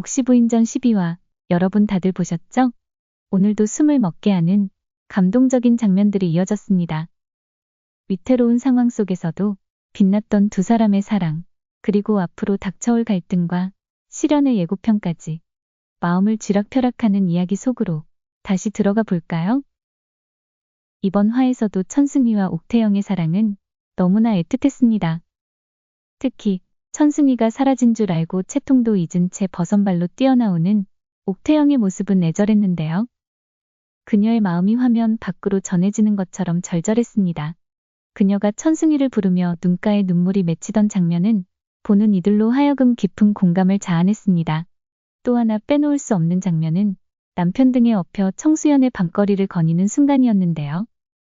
옥시부인전 12화 여러분 다들 보셨죠? 오늘도 숨을 먹게 하는 감동적인 장면들이 이어졌습니다. 위태로운 상황 속에서도 빛났던 두 사람의 사랑, 그리고 앞으로 닥쳐올 갈등과 실현의 예고편까지 마음을 쥐락펴락하는 이야기 속으로 다시 들어가 볼까요? 이번 화에서도 천승희와 옥태영의 사랑은 너무나 애틋했습니다. 특히 천승희가 사라진 줄 알고 채통도 잊은 채 버선발로 뛰어나오는 옥태영의 모습은 애절했는데요. 그녀의 마음이 화면 밖으로 전해지는 것처럼 절절했습니다. 그녀가 천승희를 부르며 눈가에 눈물이 맺히던 장면은 보는 이들로 하여금 깊은 공감을 자아냈습니다. 또 하나 빼놓을 수 없는 장면은 남편 등에 업혀 청수연의 밤거리를 거니는 순간이었는데요.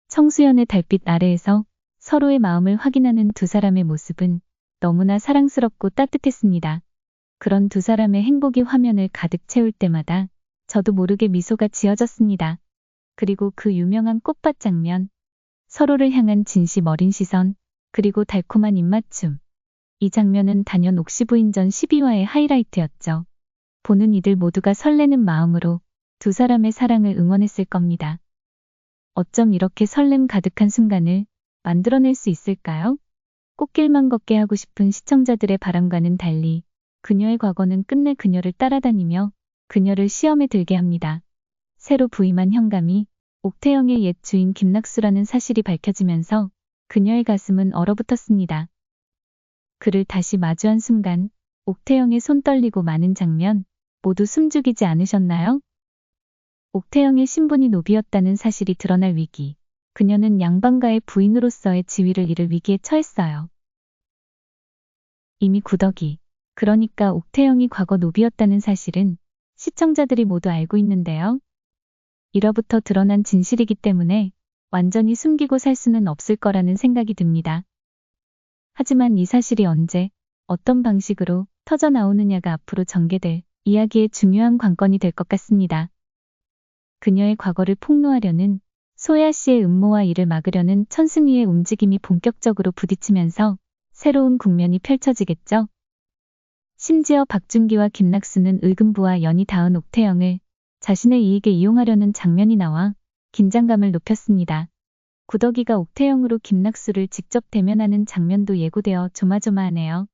청수연의 달빛 아래에서 서로의 마음을 확인하는 두 사람의 모습은 너무나 사랑스럽고 따뜻했습니다. 그런 두 사람의 행복이 화면을 가득 채울 때마다 저도 모르게 미소가 지어졌습니다. 그리고 그 유명한 꽃밭 장면, 서로를 향한 진심 어린 시선, 그리고 달콤한 입맞춤. 이 장면은 단연 옥시부인전 12화의 하이라이트였죠. 보는 이들 모두가 설레는 마음으로 두 사람의 사랑을 응원했을 겁니다. 어쩜 이렇게 설렘 가득한 순간을 만들어낼 수 있을까요? 꽃길만 걷게 하고 싶은 시청자들의 바람과는 달리 그녀의 과거는 끝내 그녀를 따라다니며 그녀를 시험에 들게 합니다. 새로 부임한 현감이 옥태영의 옛 주인 김낙수라는 사실이 밝혀지면서 그녀의 가슴은 얼어붙었습니다. 그를 다시 마주한 순간 옥태영의 손 떨리고 마는 장면 모두 숨죽이지 않으셨나요? 옥태영의 신분이 노비였다는 사실이 드러날 위기. 그녀는 양반가의 부인으로서의 지위를 잃을 위기에 처했어요. 이미 구덕이, 그러니까 옥태영이 과거 노비였다는 사실은 시청자들이 모두 알고 있는데요. 1화부터 드러난 진실이기 때문에 완전히 숨기고 살 수는 없을 거라는 생각이 듭니다. 하지만 이 사실이 언제, 어떤 방식으로 터져 나오느냐가 앞으로 전개될 이야기의 중요한 관건이 될 것 같습니다. 그녀의 과거를 폭로하려는 소야 씨의 음모와 이를 막으려는 천승희의 움직임이 본격적으로 부딪히면서 새로운 국면이 펼쳐지겠죠. 심지어 박준기와 김낙수는 의금부와 연이 닿은 옥태영을 자신의 이익에 이용하려는 장면이 나와 긴장감을 높였습니다. 구덕이가 옥태영으로 김낙수를 직접 대면하는 장면도 예고되어 조마조마하네요.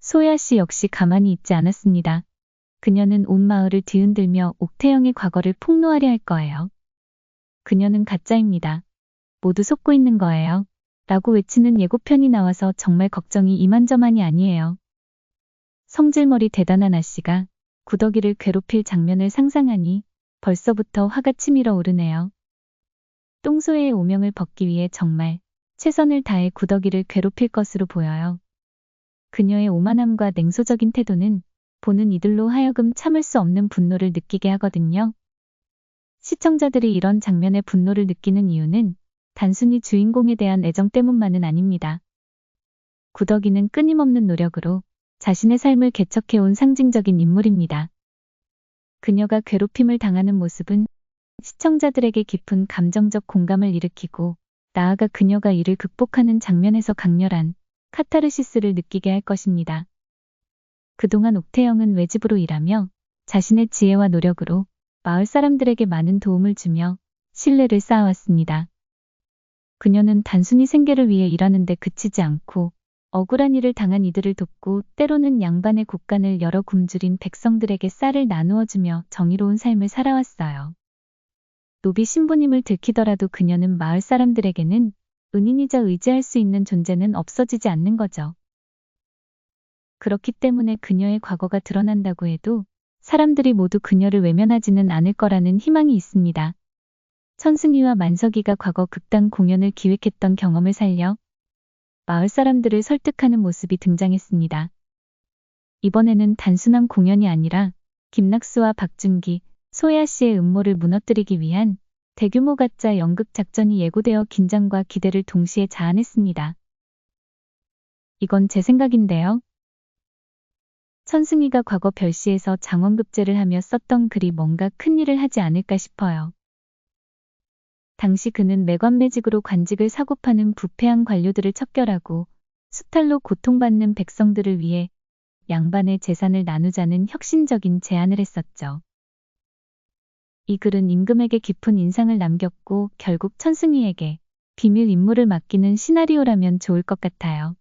소야 씨 역시 가만히 있지 않았습니다. 그녀는 온 마을을 뒤흔들며 옥태영의 과거를 폭로하려 할 거예요. 그녀는 가짜입니다. 모두 속고 있는 거예요. 라고 외치는 예고편이 나와서 정말 걱정이 이만저만이 아니에요. 성질머리 대단한 아씨가 구더기를 괴롭힐 장면을 상상하니 벌써부터 화가 치밀어 오르네요. 똥소의 오명을 벗기 위해 정말 최선을 다해 구더기를 괴롭힐 것으로 보여요. 그녀의 오만함과 냉소적인 태도는 보는 이들로 하여금 참을 수 없는 분노를 느끼게 하거든요. 시청자들이 이런 장면에 분노를 느끼는 이유는 단순히 주인공에 대한 애정 때문만은 아닙니다. 구덕이는 끊임없는 노력으로 자신의 삶을 개척해온 상징적인 인물입니다. 그녀가 괴롭힘을 당하는 모습은 시청자들에게 깊은 감정적 공감을 일으키고 나아가 그녀가 이를 극복하는 장면에서 강렬한 카타르시스를 느끼게 할 것입니다. 그동안 옥태영은 외집으로 일하며 자신의 지혜와 노력으로 마을 사람들에게 많은 도움을 주며 신뢰를 쌓아왔습니다. 그녀는 단순히 생계를 위해 일하는데 그치지 않고 억울한 일을 당한 이들을 돕고 때로는 양반의 국간을 여러 굶주린 백성들에게 쌀을 나누어주며 정의로운 삶을 살아왔어요. 노비 신부님을 들키더라도 그녀는 마을 사람들에게는 은인이자 의지할 수 있는 존재는 없어지지 않는 거죠. 그렇기 때문에 그녀의 과거가 드러난다고 해도 사람들이 모두 그녀를 외면하지는 않을 거라는 희망이 있습니다. 천승희와 만석이가 과거 극단 공연을 기획했던 경험을 살려 마을 사람들을 설득하는 모습이 등장했습니다. 이번에는 단순한 공연이 아니라 김낙수와 박준기, 소야 씨의 음모를 무너뜨리기 위한 대규모 가짜 연극 작전이 예고되어 긴장과 기대를 동시에 자아냈습니다. 이건 제 생각인데요. 천승희가 과거 별시에서 장원급제를 하며 썼던 글이 뭔가 큰일을 하지 않을까 싶어요. 당시 그는 매관매직으로 관직을 사고 파는 부패한 관료들을 척결하고 수탈로 고통받는 백성들을 위해 양반의 재산을 나누자는 혁신적인 제안을 했었죠. 이 글은 임금에게 깊은 인상을 남겼고 결국 천승희에게 비밀 임무를 맡기는 시나리오라면 좋을 것 같아요.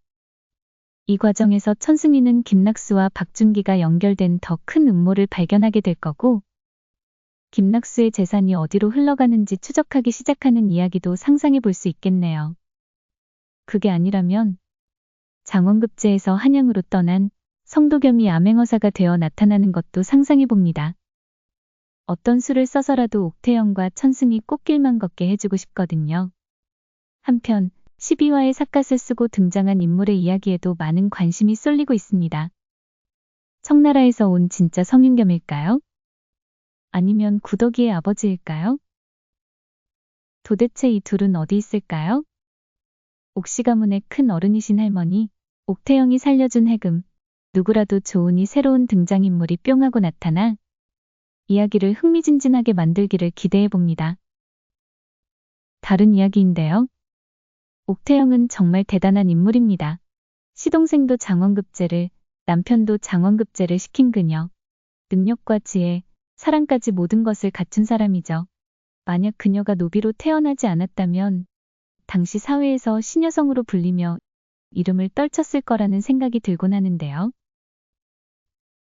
이 과정에서 천승희는 김낙수와 박준기가 연결된 더 큰 음모를 발견하게 될 거고, 김낙수의 재산이 어디로 흘러가는지 추적하기 시작하는 이야기도 상상해 볼 수 있겠네요. 그게 아니라면 장원급제에서 한양으로 떠난 성도겸이 암행어사가 되어 나타나는 것도 상상해 봅니다. 어떤 수를 써서라도 옥태영과 천승이 꽃길만 걷게 해주고 싶거든요. 한편 12화의 삿갓을 쓰고 등장한 인물의 이야기에도 많은 관심이 쏠리고 있습니다. 청나라에서 온 진짜 성윤겸일까요? 아니면 구덕이의 아버지일까요? 도대체 이 둘은 어디 있을까요? 옥시 가문의 큰 어른이신 할머니, 옥태영이 살려준 해금, 누구라도 좋으니 새로운 등장인물이 뿅 하고 나타나 이야기를 흥미진진하게 만들기를 기대해 봅니다. 다른 이야기인데요. 옥태영은 정말 대단한 인물입니다. 시동생도 장원급제를, 남편도 장원급제를 시킨 그녀. 능력과 지혜, 사랑까지 모든 것을 갖춘 사람이죠. 만약 그녀가 노비로 태어나지 않았다면 당시 사회에서 신여성으로 불리며 이름을 떨쳤을 거라는 생각이 들곤 하는데요.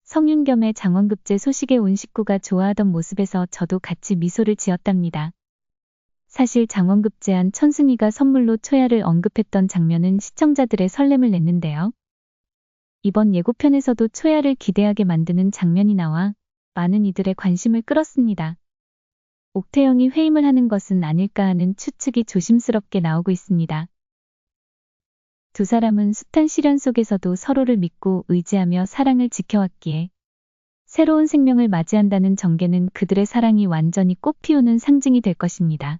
성윤겸의 장원급제 소식에 온 식구가 좋아하던 모습에서 저도 같이 미소를 지었답니다. 사실 장원급 제한 천승희가 선물로 초야를 언급했던 장면은 시청자들의 설렘을 냈는데요. 이번 예고편에서도 초야를 기대하게 만드는 장면이 나와 많은 이들의 관심을 끌었습니다. 옥태영이 회임을 하는 것은 아닐까 하는 추측이 조심스럽게 나오고 있습니다. 두 사람은 숱한 시련 속에서도 서로를 믿고 의지하며 사랑을 지켜왔기에 새로운 생명을 맞이한다는 전개는 그들의 사랑이 완전히 꽃피우는 상징이 될 것입니다.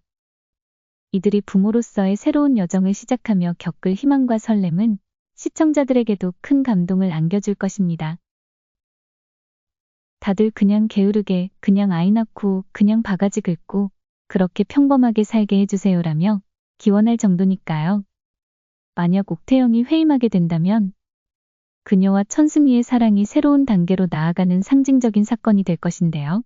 이들이 부모로서의 새로운 여정을 시작하며 겪을 희망과 설렘은 시청자들에게도 큰 감동을 안겨줄 것입니다. 다들 그냥 게으르게, 그냥 아이 낳고, 그냥 바가지 긁고, 그렇게 평범하게 살게 해주세요라며 기원할 정도니까요. 만약 옥태영이 회임하게 된다면 그녀와 천승희의 사랑이 새로운 단계로 나아가는 상징적인 사건이 될 것인데요.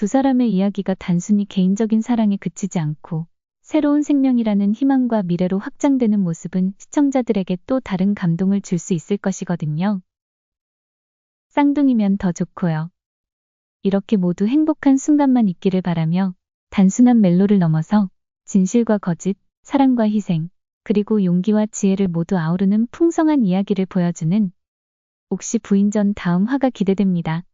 두 사람의 이야기가 단순히 개인적인 사랑에 그치지 않고 새로운 생명이라는 희망과 미래로 확장되는 모습은 시청자들에게 또 다른 감동을 줄 수 있을 것이거든요. 쌍둥이면 더 좋고요. 이렇게 모두 행복한 순간만 있기를 바라며 단순한 멜로를 넘어서 진실과 거짓, 사랑과 희생, 그리고 용기와 지혜를 모두 아우르는 풍성한 이야기를 보여주는 옥시 부인전 다음 화가 기대됩니다.